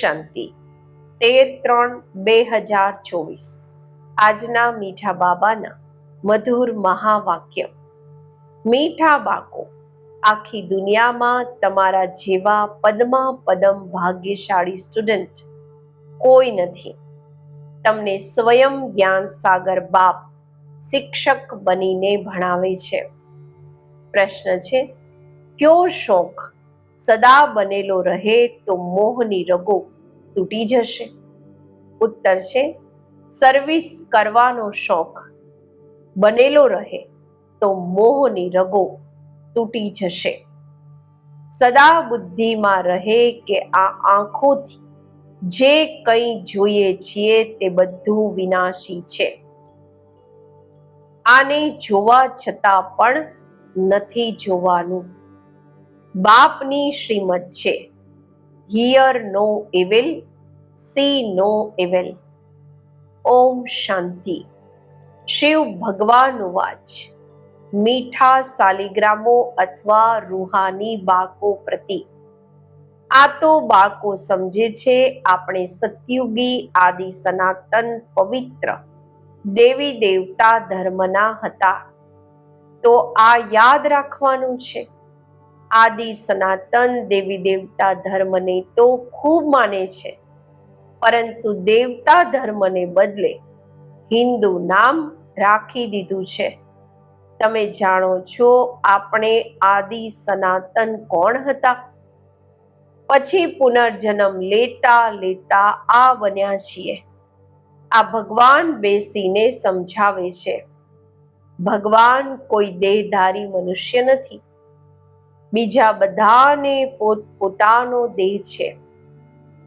શાંતિ. તેર ત્રણ બે હજાર ચોવીસ. આજના મીઠા બાબાના મધુર મહાવાક્ય. મીઠા બાકો આખી દુનિયામાં તમારા જેવા પદમાં પદમ ભાગ્યશાળી સ્ટુડન્ટ કોઈ નથી. તમને સ્વયં જ્ઞાન સાગર બાપ શિક્ષક બનીને ભણાવે છે. પ્રશ્ન છે, કયો શોખ સદા બનેલો રહે તો મોહની રગો તૂટી જશે. ઉત્તર છે સર્વિસ કરવાનો શોખ બનેલો રહે તો મોહની રગો તૂટી જશે. સદા બુદ્ધિમાં રહે કે આ આંખોથી જે કંઈ જોઈએ છીએ તે બધું વિનાશી છે. આને જોવા છતાં પણ નથી જોવાનું. બાપની શ્રીમત છે. Hear no evil see no evil ઓમ શાંતિ. શિવ ભગવાન વાચ. મીઠા સાલિગ્રામો અથવા રૂહાની બાકો પ્રતિ. આ તો બાકો સમજે છે આપણે સતયુગી આદિ સનાતન પવિત્ર દેવી દેવતા ધર્મના હતા. તો આ યાદ રાખવાનું છે. આદિ સનાતન દેવી દેવતા ધર્મને તો ખૂબ માને છે. પરંતુ દેવતા ધર્મને બદલે હિન્દુ નામ રાખી દીધું છે. તમે જાણો છો આપણે આદિ સનાતન કોણ હતા? પછી પુનર્જન્મ લેતા લેતા આ બન્યા છીએ. આ ભગવાન બેસીને સમજાવે છે. ભગવાન કોઈ દેહધારી મનુષ્ય નથી. બીજા બધાને પોત, પોતાનો દેહ છે.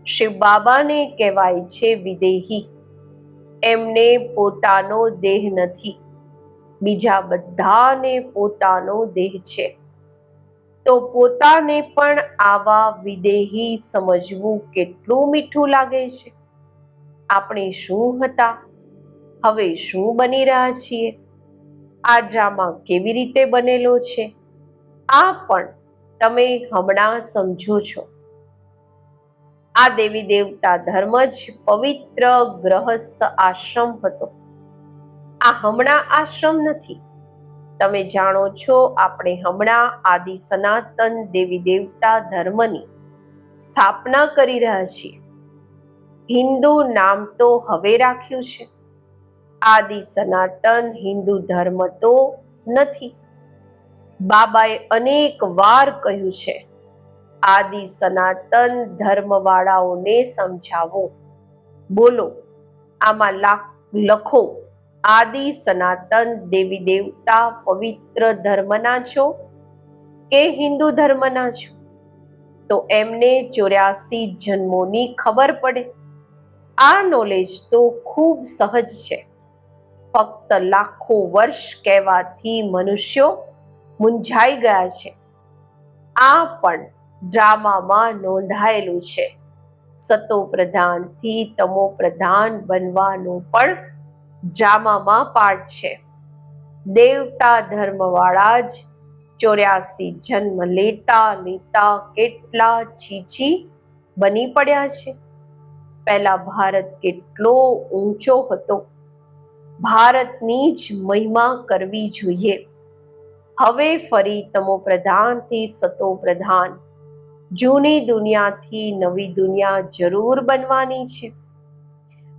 શિવ બાબાને કહેવાય છે વિદેહી. એમને પોતાનો દેહ નથી. બીજા બધાને પોતાનો દેહ છે. તો પોતાને પણ આવા વિદેહી સમજવું કેટલું મીઠું લાગે છે? આપણે શું હતા? હવે શું બની રહ્યા છીએ? આ ડ્રામા કેવી રીતે બનેલો છે? આ પણ તમે હમણાં સમજો છો. આ દેવી દેવતા ધર્મ જ પવિત્ર ગ્રહસ્થ આશ્રમ હતો. આ હમણાં આશ્રમ નથી. તમે જાણો છો આપણે હમણાં આદિ સનાતન દેવી દેવતા ધર્મની સ્થાપના કરી રહ્યા છીએ. હિન્દુ નામ તો હવે રાખ્યું છે. આદિ સનાતન હિન્દુ ધર્મ તો નથી. બાબાએ અનેક વાર કહ્યું છે, આદિ સનાતન ધર્મવાળાઓને સમજાવો. બોલો, આમાં લખો આદિ સનાતન દેવી દેવતા પવિત્ર ધર્મના છો કે હિન્દુ ધર્મના છો? તો એમને ચોર્યાસી જન્મોની ખબર પડે. આ નોલેજ તો ખૂબ સહજ છે. ફક્ત લાખો વર્ષ કહેવાથી મનુષ્યો મૂંઝાઈ ગયા છે. આ પણ ડ્રામામાં નોંધાયેલું છે. સતો પ્રધાનથી તમો પ્રધાન બનવાનો પણ ડ્રામામાં પાઠ છે. દેવતા ધર્મવાળા જ ચોર્યાસી જન્મ લેતા લેતા કેટલા છીછી બની પડ્યા છે. પહેલા ભારત કેટલો ઊંચો હતો. ભારતની જ મહિમા કરવી જોઈએ. હવે ફરી તમો પ્રધાનથી સતો પ્રધાન. જૂની દુનિયાથી નવી દુનિયા જરૂર બનવાની છે.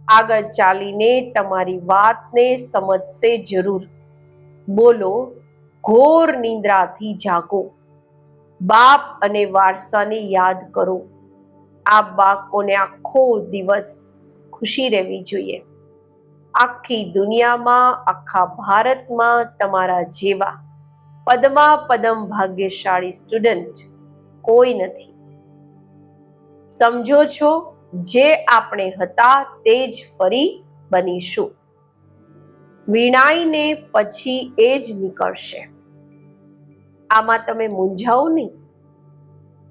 આગળ ચાલીને તમારી વાતને સમજશે જરૂર. બોલો, ઘોર નિંદ્રાથી જાગો. બાપ અને વારસાને યાદ કરો. આ બાળકોને આખો દિવસ ખુશી રહેવી જોઈએ. આખી દુનિયામાં, આખા ભારતમાં તમારા જેવા પદમા પદમ ભાગ્યશાળી સ્ટુડન્ટ કોઈ નથી. સમજો છો, જે આપણે હતા તે જ ફરી બનીશું. વિણાઈને પછી એ જ નીકળશે. આમાં તમે મૂંઝાઓ નહીં.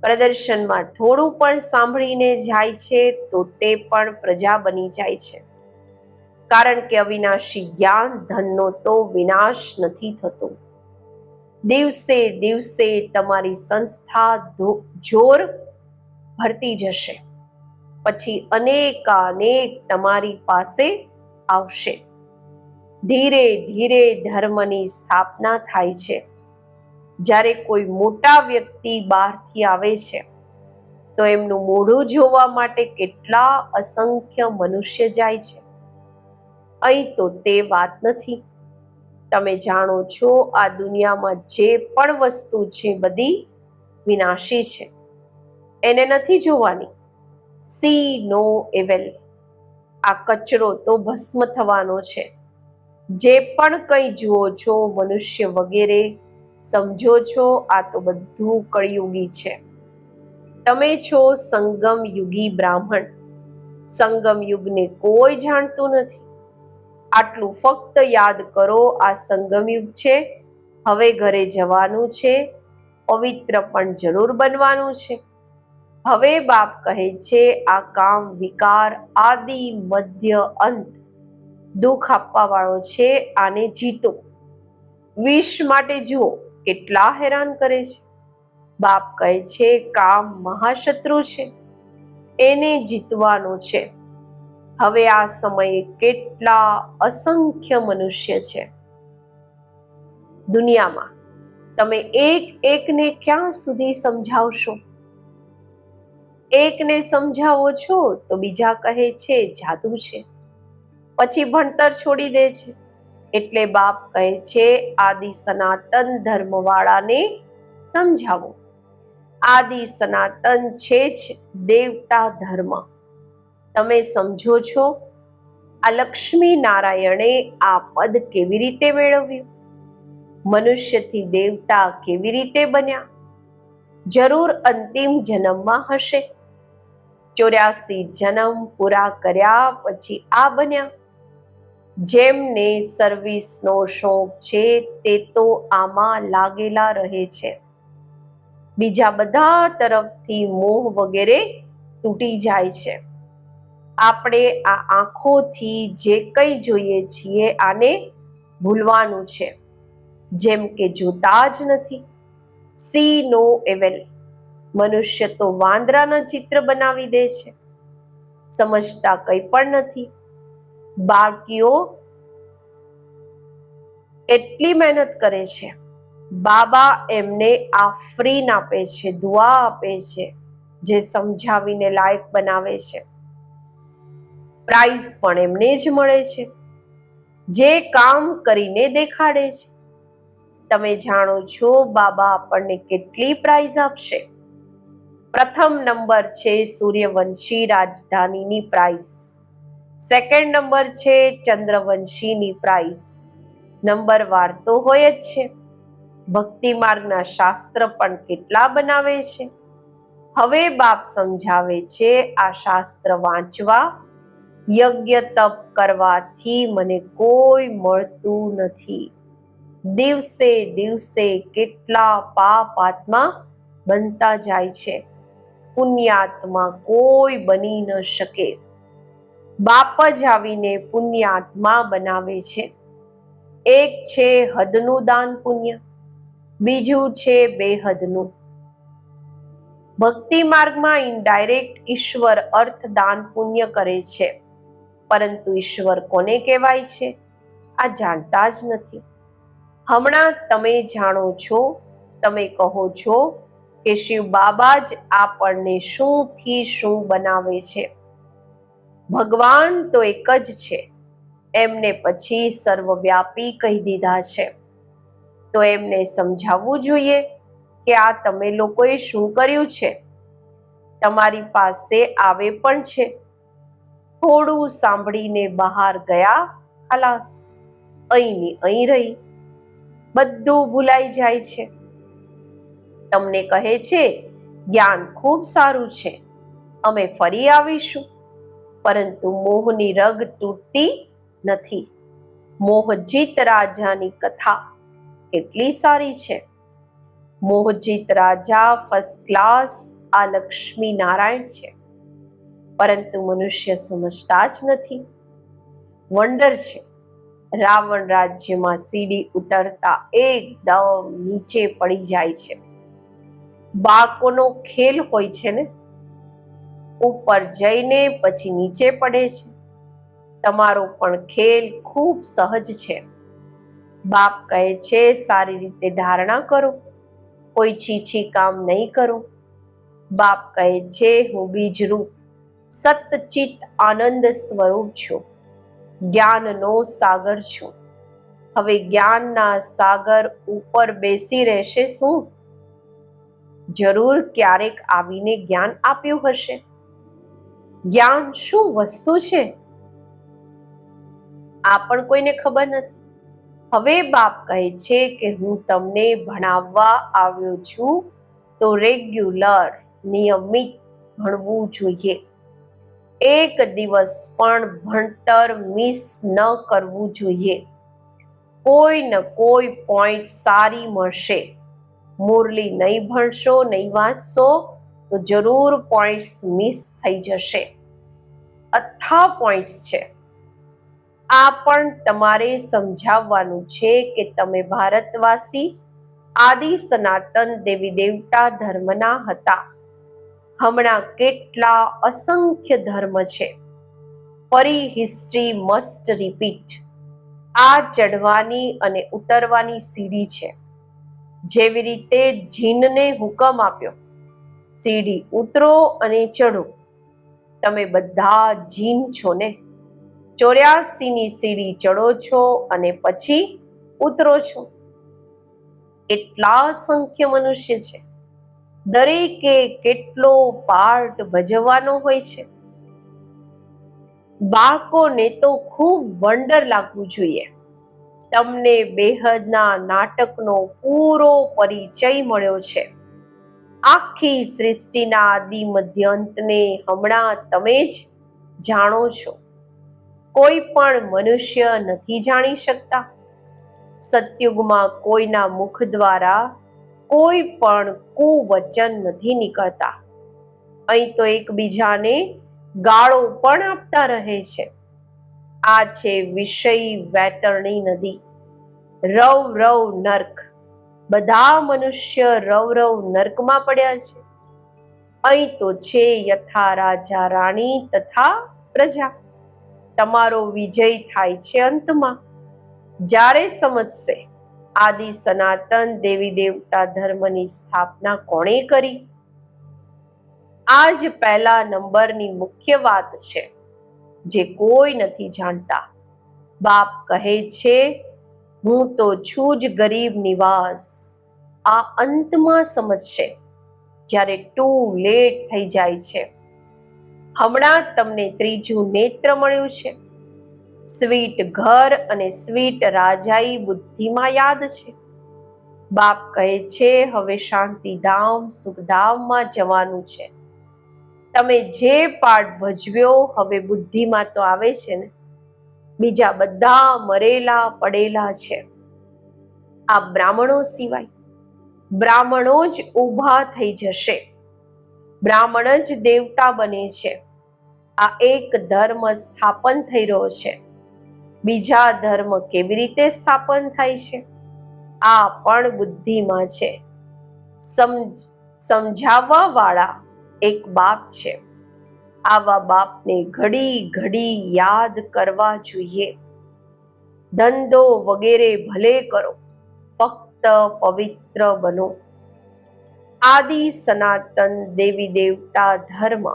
પ્રદર્શનમાં થોડું પણ સાંભળીને જાય છે તો તે પણ પ્રજા બની જાય છે. કારણ કે અવિનાશી જ્ઞાન, ધનનો તો વિનાશ નથી થતો. દિવસે દિવસે તમારી સંસ્થા જોર ભરતી જશે. પછી અનેકાનેક તમારી પાસે આવશે. ધીરે ધીરે ધર્મની સ્થાપના થાય છે. જ્યારે કોઈ મોટા વ્યક્તિ બહારથી આવે છે, તો એમનું મોઢું જોવા માટે કેટલા અસંખ્ય મનુષ્ય જાય છે. અહીં તો તે વાત નથી. તમે જાણો છો, આ દુનિયામાં જે પણ વસ્તુ છે બધી વિનાશી છે. એને નથી જોવાની. See no evil. આ કચરો તો ભસ્મ થવાનો છે. જે પણ કંઈ જુઓ છો, મનુષ્ય વગેરે, સમજો છો, આ તો બધું કળિયુગી છે. તમે છો સંગમ યુગી બ્રાહ્મણ. સંગમ યુગને કોઈ જાણતું નથી. આટલું ફક્ત યાદ કરો, આ સંગમયુગ છે, હવે ઘરે જવાનું છે, પવિત્ર પણ જરૂર બનવાનું છે. હવે બાપ કહે છે, આ કામ વિકાર, આદિ, મધ્ય, અંત, દુઃખ આપવા વાળો છે, આને જીતો. વિષ માટે જુઓ, કેટલા હેરાન કરે છે. બાપ કહે છે, કામ મહાશત્રુ છે, એને જીતવાનો છે. હવે આ સમયે કેટલા અસંખ્ય મનુષ્ય છે. દુનિયામાં તમે એક એકને ક્યાં સુધી સમજાવશો? એકને સમજાવો છો તો બીજા કહે છે, જાદુ છે. પછી ભણતર છોડી દે છે. એટલે બાપ કહે છે, આદિ સનાતન ધર્મવાળાને સમજાવો. આદિ સનાતન છે જ દેવતા ધર્મ. તમે સમજો છો? આ લક્ષ્મી નારાયણે આ પદ કેવી રીતે મેળવ્યું? મનુષ્યથી દેવતા કેવી રીતે બન્યા? જરૂર અંતિમ જન્મમાં હશે. ચોર્યાસી જન્મ પૂરા કર્યા પછી આ બન્યા. જેમને સર્વિસનો શોખ છે તે તો આમાં લાગેલા રહે છે. બીજા બધા તરફથી મોહ વગેરે તૂટી જાય છે. આપણે આ આંખોથી જે કંઈ જોઈએ છીએ આને ભૂલવાનું છે. જેમ કે જોતા જ નથી. સી નો એવેલ મનુષ્ય તો વાંદરાના ચિત્ર બનાવી દે છે. સમજતા કંઈ પણ નથી. બાળકીઓ એટલી મહેનત કરે છે. બાબા એમને આ ફ્રીન આપે છે, દુઆ આપે છે, જે સમજાવીને લાયક બનાવે છે. પ્રાઇઝ પણ એમને જ મળે છે. જે કામ કરીને દેખાડે છે. તમે જાણો છો બાબા આપણને કેટલી પ્રાઇઝ આપશે? પ્રથમ નંબર છે સૂર્યવંશી રાજધાનીની પ્રાઇઝ. સેકન્ડ નંબર છે ચંદ્રવંશીની પ્રાઇઝ. નંબર વાર તો હોય જ છે. ભક્તિ માર્ગના શાસ્ત્ર પણ કેટલા બનાવે છે? હવે બાપ સમજાવે છે આ શાસ્ત્ર વાંચવા યજ્ઞ તપ કરવાથી મને કોઈ મળતું નથી. દિવસે દિવસે કેટલા પાપ આત્મા બનતા જાય છે. પુણ્યાત્મા કોઈ બની ન શકે. બાપ જ આવીને પુણ્યાત્મા બનાવે છે. એક છે હદનું દાન પુણ્ય, બીજું છે બેહદનું. ભક્તિ માર્ગમાં ઇનડાયરેક્ટ ઈશ્વર અર્થ દાન પુણ્ય કરે છે. પરંતુ ઈશ્વર કોને કહેવાય છે? આ જાણતા જ નથી. હમણાં તમે જાણો છો, તમે કહો છો કે શિવ બાબા જ આપણને શું થી શું બનાવે છે? ભગવાન તો એક જ છે. એમને પછી સર્વવ્યાપી કહી દીધા છે. તો એમને સમજાવવું જોઈએ કે આ તમે લોકોએ શું કર્યું છે? તમારી પાસે આવે પણ છે. થોડું સાંભળીને બહાર ગયા. ખલાસ અહીંની અહીં રહી. બધું ભૂલાઈ જાય છે. તમને કહે છે, જ્ઞાન ખૂબ સારું છે. અમે ફરી આવીશું. પરંતુ મોહની રગ તૂટતી નથી. મોહજીત રાજાની કથા કેટલી સારી છે. મોહજીત રાજા ફર્સ્ટ ક્લાસ આ લક્ષ્મી નારાયણ છે. પરંતુ મનુષ્ય સમજતા જ નથી. વંડર છે. રાવણ રાજ્યમાં સીડી ઉતરતા એકદમ નીચે પડી જાય છે. બાળકોનો ખેલ હોય છે ને? ઉપર જઈને પછી નીચે પડે છે. તમારો પણ ખેલ ખૂબ સહજ છે. બાપ કહે છે, સારી રીતે ધારણા કરો. કોઈ છીછી કામ નહીં કરો. બાપ કહે છે, હું બીજરૂપ સતચિત આનંદ સ્વરૂપ છું. જ્ઞાનનો સાગર છું. હવે જ્ઞાનના સાગર ઉપર બેસી રહેશે શું? જરૂર ક્યારેક આવીને જ્ઞાન આપ્યું હશે. જ્ઞાન શું વસ્તુ છે? આ પણ કોઈને ખબર નથી. હવે બાપ કહે છે કે હું તમને ભણાવવા આવ્યો છું તો રેગ્યુલર, નિયમિત ભણવું જોઈએ. એક દિવસ પણ ભણતર મિસ ન કરવું જોઈએ. કોઈ ન કોઈ પોઈન્ટ સારી મળશે. મુરલી નહીં ભણશો, નહીં વાંચશો, તો જરૂર પોઈન્ટ્સ મિસ થઈ જશે. અથા પોઈન્ટ્સ છે. આ પણ તમારે સમજાવવાનું છે કે તમે ભારતવાસી, આદિ સનાતન દેવી દેવતા ધર્મના હતા. હમણાં કેટલા અસંખ્ય ધર્મ છે. ફરી હિસ્ટ્રી મસ્ટ રિપીટ આ ચઢવાની અને ઉતરવાની સીડી છે. જેવી રીતે જીનને હુકમ આપ્યો. સીડી ઉતરો અને ચડો તમે બધા જીન છો ને? ચોર્યાસીની સીડી ચડો છો અને પછી ઉતરો છો. કેટલા સંખ્ય મનુષ્ય છે. દરેકે કેટલો પાર્ટ ભજવવાનો હોય છે? બાળકોને તો ખૂબ વંડર લાગવું જોઈએ. તમને બેહદના નાટકનો પૂરો પરિચય મળ્યો છે. આખી સૃષ્ટિના આદિ મધ્યંતને હમણાં તમે જ જાણો છો. કોઈ પણ મનુષ્ય નથી જાણી શકતા. સતયુગમાં કોઈના મુખ દ્વારા કોઈ પણ કુવચન નથી નીકળતા. અહીં તો એકબીજાને ગાળો પણ આપતા રહે છે. આ છે વિષય વેતરણી નદી. રવ રવ નર્ક. બધા મનુષ્ય રવ રવ નર્કમાં પડ્યા છે. અહીં તો છે યથા રાજા રાણી તથા પ્રજા. તમારો વિજય થાય છે અંતમાં. જ્યારે સમજશે આદિ સનાતન દેવી દેવતા ધર્મની સ્થાપના કોણે કરી? આ જ પહેલા નંબરની મુખ્ય વાત છે, જે કોઈ નથી જાણતા. બાપ કહે છે, હું તો છું જ ગરીબ નિવાસ. આ અંતમાં સમજશે, જ્યારે ટુ લેટ થઈ જાય છે. હમણાં તમને ત્રીજું નેત્ર મળ્યું છે. સ્વીટ ઘર અને સ્વીટ રાજાઈ બુદ્ધિમાં યાદ છે. બાપ કહે છે, હવે શાંતિધામ સુખધામમાં જવાનું છે. તમે જે પાઠ ભજવ્યો હવે બુદ્ધિમાં તો આવે છે ને. બીજા બધા મરેલા પડેલા છે. આ બ્રાહ્મણો સિવાય બ્રાહ્મણો જ ઊભા થઈ જશે. બ્રાહ્મણ જ દેવતા બને છે. આ એક ધર્મ સ્થાપન થઈ રહ્યો છે. બીજા ધર્મ કેવી રીતે સ્થાપન થાય છે? આ પણ બુદ્ધિમાં છે. સમજ સમજાવવા વાળા એક બાપ છે. આવા બાપને ઘડી ઘડી યાદ કરવા જોઈએ. ધંધો વગેરે ભલે કરો, ફક્ત પવિત્ર બનો. આદિ સનાતન દેવી દેવતા ધર્મ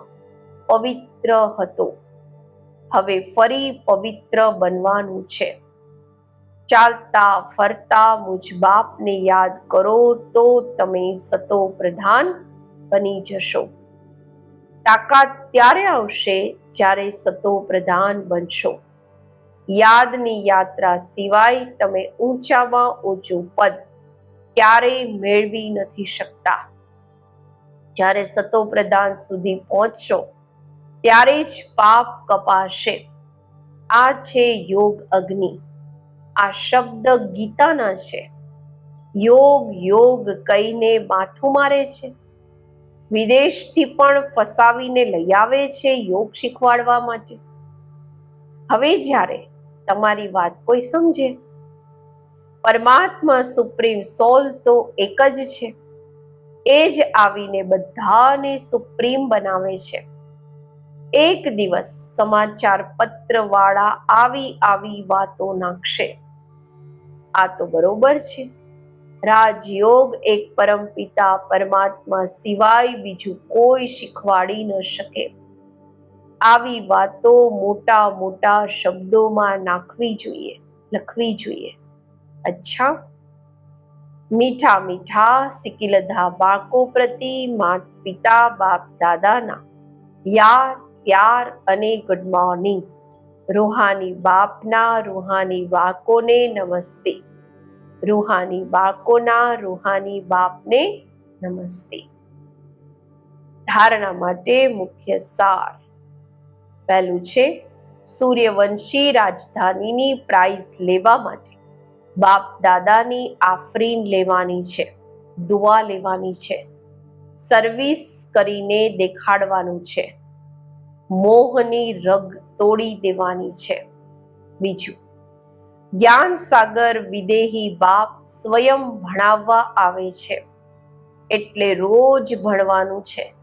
પવિત્ર હતો. હવે ફરી પવિત્ર બનવાનું છે. ચાલતા, ફરતા મુજ બાપને યાદ કરો તો તમે સતો પ્રધાન બની જશો. તાકાત ત્યારે આવશે જ્યારે સતો પ્રધાન બનશો. યાદની યાત્રા સિવાય તમે ઊંચામાં ઊંચું પદ ક્યારેય મેળવી નથી શકતા. જ્યારે સતો પ્રધાન સુધી પહોંચશો ત્યારે જ પાપ કપાશે. આ છે યોગ અગ્નિ. આ શબ્દ ગીતાના છે. યોગ યોગ કહીને માથું મારે છે. વિદેશથી પણ ફસાવીને લઈ આવે છે યોગ શીખવાડવા માટે. હવે જ્યારે તમારી વાત કોઈ સમજે, પરમાત્મા સુપ્રીમ સોલ તો એક જ છે. એ જ આવીને બધાને સુપ્રીમ બનાવે છે. એક દિવસ સમાચાર પત્ર વાળા આવી આવી વાતો નાખશે. આ તો બરોબર છે. રાજયોગ એક પરમપિતા પરમાત્મા સિવાય બીજું કોઈ શીખવાડી ન શકે. આવી વાતો મોટા મોટા શબ્દોમાં નાખવી જોઈએ, લખવી જોઈએ. અચ્છા. મીઠા મીઠા સિકિલધા બાળકો પ્રતિ માત પિતા બાપ દાદાના યાર પ્યાર અને ગુડ મોર્નિંગ રૂહાની બાપના રૂહાની બાળકોને નમસ્તે. રૂહાની બાળકોના રૂહાની બાપને નમસ્તે. ધારણા માટે મુખ્ય સાર. પહેલું છે, સૂર્યવંશી રાજધાનીની પ્રાઇઝ લેવા માટે. બાપ દાદાની આફરીન લેવાની છે, દુઆ લેવાની છે. સર્વિસ કરીને દેખાડવાનું છે. મોહની રગ તોડી દેવાની છે. બીજું, જ્ઞાન સાગર વિદેહી બાપ સ્વયં ભણાવવા આવે છે. એટલે રોજ ભણવાનું છે.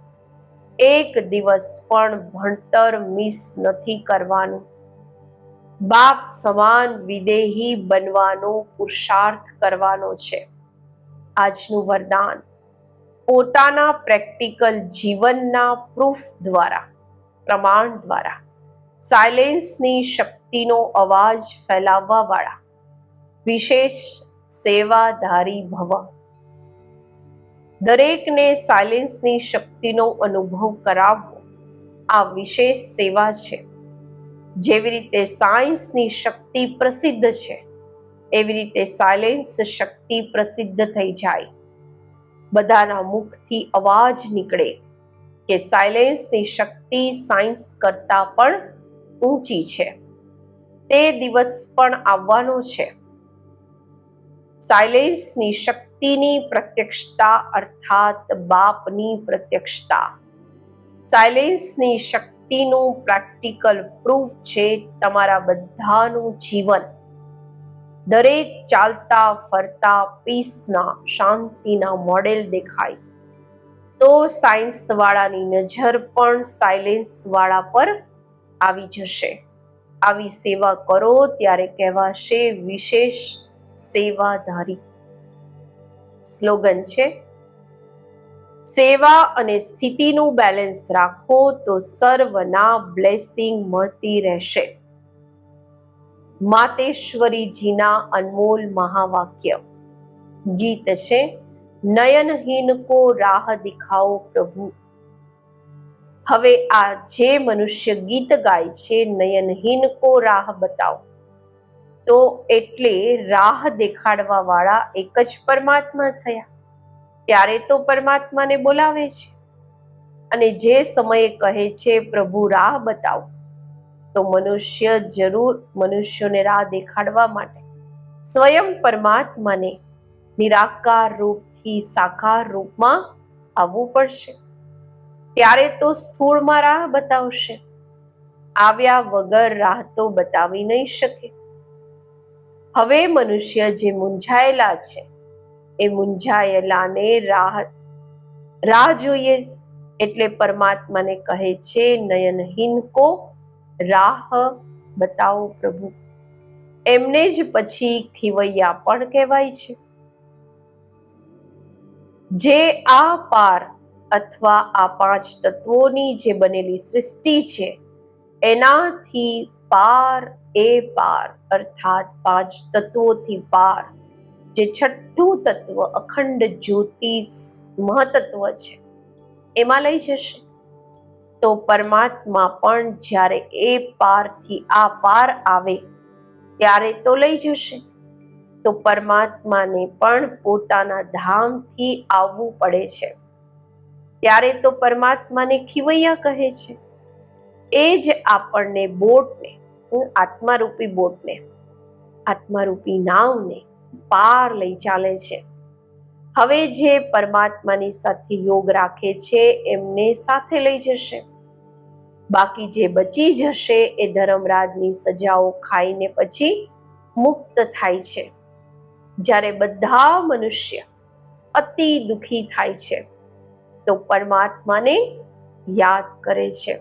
એક દિવસ પણ ભણતર મિસ નથી કરવાનું. બાપ સમાન વિદેહી બનવાનો પુરુષાર્થ કરવાનો છે. આજનું વરદાન પોતાના પ્રેક્ટિકલ જીવનના પ્રૂફ દ્વારા પ્રમાણ દ્વારા. સાયલેન્સની શક્તિનો અવાજ ફેલાવવા વાળા વિશેષ સેવાધારી ભવ. દરેકને સાયલેન્સની શક્તિનો અનુભવ કરાવવો આ વિશેષ સેવા છે. જેવી રીતે સાયન્સની શક્તિ પ્રસિદ્ધ છે, એવી રીતે સાયલેન્સ શક્તિ પ્રસિદ્ધ થઈ જાય. બધાના મુખથી અવાજ નીકળે. કે સાયલેન્સની શક્તિ સાયન્સ કરતાં પણ ઊંચી છે. તે દિવસ પણ આવવાનો છે. સાયલેન્સની શક્તિની પ્રત્યક્ષતા અર્થાત બાપની પ્રત્યક્ષતા. સાયલેન્સની શક્તિનું પ્રેક્ટિકલ પ્રૂફ છે તમારા બધાનું જીવન. દરેક ચાલતા ફરતા પીસના શાંતિના મોડેલ દેખાય. તો સાયન્સ વાળાની નજર પણ સાયલેન્સ વાળા પર આવી જશે. આવી સેવા કરો ત્યારે કહેવાશે વિશેષ સેવાધારી. સ્લોગન છે, સેવા અને સ્થિતિનું બેલેન્સ રાખો તો સર્વના બ્લેસિંગ મળતી રહેશે. માતેશ્વરીજીના અનમોલ મહાવાક્ય. ગીત છે નયનહીન કો રાહ દિખાઓ પ્રભુ. હવે આ જે મનુષ્ય ગીત ગાય છે નયનહીન કો રાહ બતાવો. તો એટલે રાહ દેખાડવા વાળા એક જ પરમાત્મા થયા. ત્યારે તો પરમાત્માને બોલાવે છે. અને જે સમયે કહે છે, પ્રભુ, રાહ બતાવો. તો મનુષ્ય જરૂર મનુષ્યોને રાહ દેખાડવા માટે સ્વયં પરમાત્માને નિરાકાર રૂપથી સાકાર રૂપમાં આવવું પડશે. ત્યારે તો સ્થૂળમાં રાહ બતાવશે. આવ્યા વગર રાહ તો બતાવી નહીં શકે. હવે મનુષ્ય જે મૂંઝાયેલા છે, એ મૂંઝાયેલાને રાહ રાહ જોઈએ. એટલે પરમાત્માને કહે છે, નયનહીન કો રાહ બતાવો પ્રભુ. એમને જ પછી ખીવૈયા પણ કહેવાય છે. જે આ પાર અથવા આ પાંચ તત્વોની જે બનેલી સૃષ્ટિ છે, એનાથી પાર એ પાર, અર્થાત પાંચ તત્વોથી પાર, જે છઠ્ઠું તત્વ અખંડ જ્યોતિ મહતત્વ છે, એમાં લઈ જશે. તો પરમાત્મા પણ જ્યારે એ પારથી આ પાર આવે, ત્યારે તો લઈ જશે. તો પરમાત્માને પણ પોતાના ધામથી આવવું પડે છે. ત્યારે તો પરમાત્માને ખીવૈયા કહે છે, એ જ આપણને બોટને આત્મારૂપી બોટને, આત્મારૂપી નાવને પાર લઈ ચાલે છે. હવે જે પરમાત્માની સાથે યોગ રાખે છે, એમને સાથે લઈ જશે. બાકી જે બચી જશે, એ ધર્મરાજની સજાઓ ખાઈને પછી મુક્ત થાય છે. જ્યારે બધા મનુષ્ય અતિ દુખી થાય છે, તો પરમાત્માને યાદ કરે છે.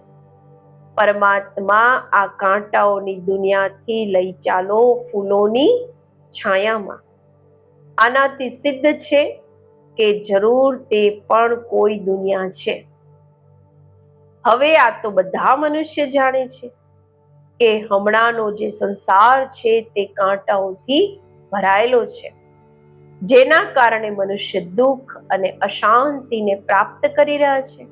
પરમાત્મા આ કાંટાઓની દુનિયાથી લઈ ચાલો ફૂલોની છાયામાં. આનાથી સિદ્ધ છે કે જરૂર તે પણ કોઈ દુનિયા છે. હવે આ તો બધા મનુષ્ય જાણે છે કે હમણાંનો જે સંસાર છે તે કાંટાઓથી ભરાયેલો છે. જેના કારણે મનુષ્ય દુઃખ અને અશાંતિને પ્રાપ્ત કરી રહ્યા છે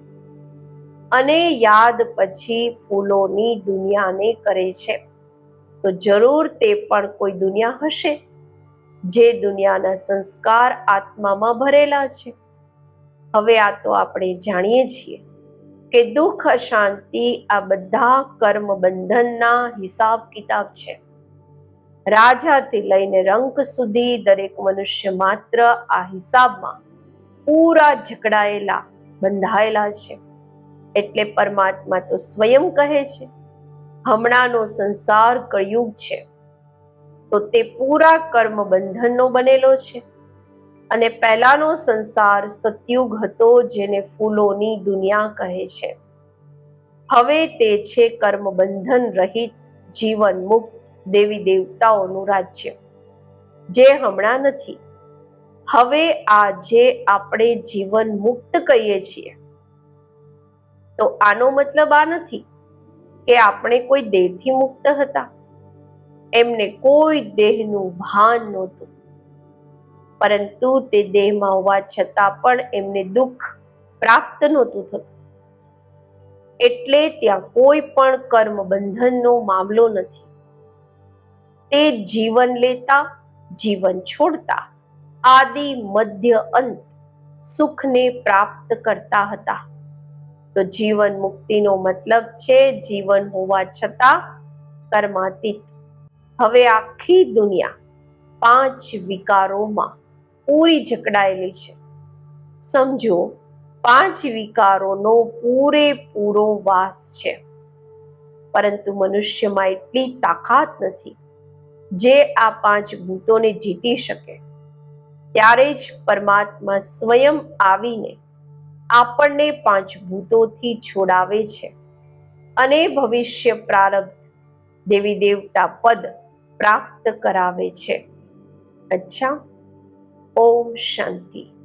અને યાદ પછી ફૂલોની દુનિયાને કરે છે. તો જરૂર તે પણ કોઈ દુનિયા હશે જે દુનિયાના સંસ્કાર આત્મામાં ભરેલા છે. હવે આ તો આપણે જાણીએ છીએ કે દુઃખ, અશાંતિ આ બધા કર્મ બંધનના હિસાબ કિતાબ છે. રાજાથી લઈને રંક સુધી દરેક મનુષ્ય માત્ર આ હિસાબમાં પૂરા જકડાયેલા, બંધાયેલા છે. એટલે પરમાત્મા તો સ્વયં કહે છે, હમણાંનો સંસાર કળિયુગ છે. તો તે પૂરા કર્મ બંધનનો બનેલો છે. અને પહેલાનો સંસાર સતયુગ હતો જેને ફૂલોની દુનિયા કહે છે. હવે તે છે કર્મ બંધન રહિત જીવન મુક્ત દેવી દેવતાઓનું રાજ્ય. જે હમણાં નથી. હવે આ જે આપણે જીવન મુક્ત કહીએ છીએ, તો આનો મતલબ આ નથી કે આપણે કોઈ દેહથી મુક્ત હતા. એમને કોઈ દેહનું ભાન નહોતું. પરંતુ તે દેહમાં હોવા છતાં પણ એમને દુઃખ પ્રાપ્ત નહોતું થતું. એટલે ત્યાં કોઈ પણ કર્મ બંધનનો મામલો નથી. તે જીવન લેતા, જીવન છોડતા, આદિ, મધ્ય, અંત સુખને પ્રાપ્ત કરતા હતા. તો જીવન મુક્તિનો મતલબ છે જીવન હોવા છતાં કર્માતીત. હવે આખી દુનિયા પાંચ વિકારોમાં પૂરી જકડાયેલી છે. સમજો, પાંચ વિકારોનો પૂરેપૂરો વાસ છે. પરંતુ મનુષ્યમાં એટલી તાકાત નથી. જે આ પાંચ ભૂતોને જીતી શકે. ત્યારે જ પરમાત્મા સ્વયં આવીને આપણને પાંચ ભૂતોથી છોડાવે છે અને ભવિષ્ય પ્રારબ્ધ દેવી દેવતા પદ પ્રાપ્ત કરાવે છે. અચ્છા. ઓમ શાંતિ.